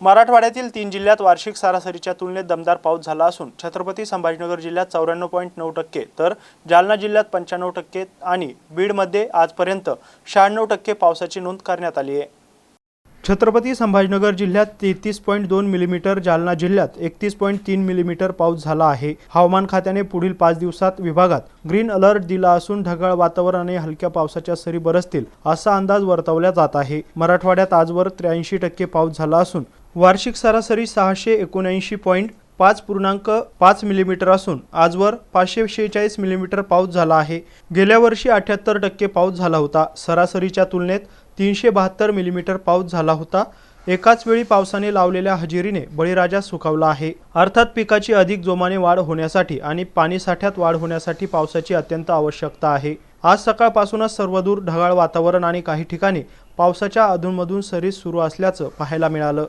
मराठवाड्यातील तीन जिल्ह्यात वार्षिक सरासरीच्या तुलनेत दमदार पाऊस झाला असून छत्रपती संभाजीनगर जिल्ह्यात चौऱ्याण्णव पॉईंट नऊ टक्के तर जालना जिल्ह्यात पंच्याण्णव टक्के आणि बीडमध्ये आजपर्यंत शहाण्णव टक्के पावसाची नोंद करण्यात आली आहे. छत्रपती संभाजीनगर जिल्ह्यात तेहतीस पॉईंट दोन मिलीमीटर जालना जिल्ह्यात एकतीस पॉईंट तीन मिलीमीटर पाऊस झाला आहे. हवामान खात्याने पुढील पाच दिवसात विभागात ग्रीन अलर्ट दिला असून ढगाळ वातावरण आणि हलक्या पावसाच्या सरी बरसतील असा अंदाज वर्तवला जात आहे. मराठवाड्यात आजवर त्र्याऐंशी टक्के पाऊस झाला असून वार्षिक सरासरी सहाशे एकोणऐंशी पॉईंट पाच पूर्णांक पाच मिलीमीटर असून आजवर पाचशे शेहेचाळीस मिलीमीटर पाऊस झाला आहे. गेल्या वर्षी अठ्याहत्तर टक्के पाऊस झाला होता. सरासरीच्या तुलनेत तीनशे बहात्तर मिलीमीटर पाऊस झाला होता. एकाच वेळी पावसाने लावलेल्या हजेरीने बळीराजा सुखावला आहे. अर्थात पिकाची अधिक जोमाने वाढ होण्यासाठी आणि पाणीसाठ्यात वाढ होण्यासाठी पावसाची अत्यंत आवश्यकता आहे. आज सकाळपासूनच सर्वदूर ढगाळ वातावरण आणि काही ठिकाणी पावसाच्या अधूनमधून सरीस सुरू असल्याचं पाहायला मिळालं.